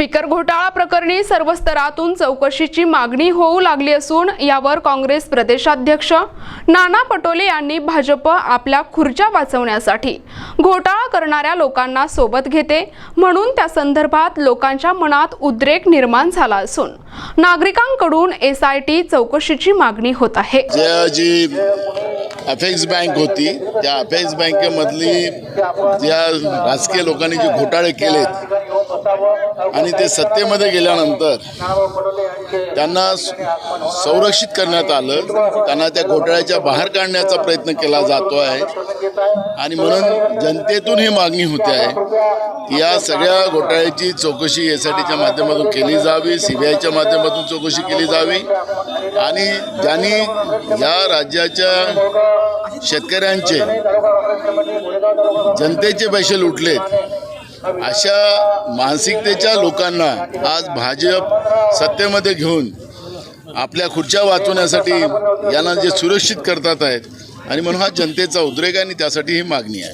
Speaker घोटाळा प्रकरणी सर्व स्तरातून चौकशीची मागणी होऊ लागली असून यावर काँग्रेस प्रदेशाध्यक्ष नाना पटोले यांनी भाजप आपल्या खुर्च्या वाचवण्यासाठी घोटाळा करणाऱ्या लोकांना सोबत घेते म्हणून त्या संदर्भात लोकांच्या मनात उद्रेक निर्माण झाला असून नागरिकांकडून एस आय टी चौकशीची मागणी होत आहे. जी बँक होती त्या अफेक्स बँकेमधली ज्या राजकीय लोकांनी जे घोटाळे केलेत आणि ते सत्तेमध्ये गेल्यानंतर त्यांना संरक्षित करण्यात आलं. त्यांना त्या घोटाळ्याच्या बाहेर काढण्याचा प्रयत्न केला जातो आहे. आणि म्हणून जनतेतून ही मागणी होते आहे की या सगळ्या घोटाळ्याची चौकशी एस आय टीच्या माध्यमातून केली जावी सी बी आयच्या माध्यमातून चौकशी केली जावी. आणि ज्यांनी या राज्याच्या शेतकऱ्यांचे जनतेचे पैसे लुटलेत अशा मानसिकतेच्या लोकांना आज भाजप सत्तेमध्ये घेऊन आपल्या खुर्च्या वाचवण्यासाठी यांना जे सुरक्षित करतात आहेत आणि म्हणून हा जनतेचा उद्रेक आहे आणि त्यासाठी ही मागणी आहे.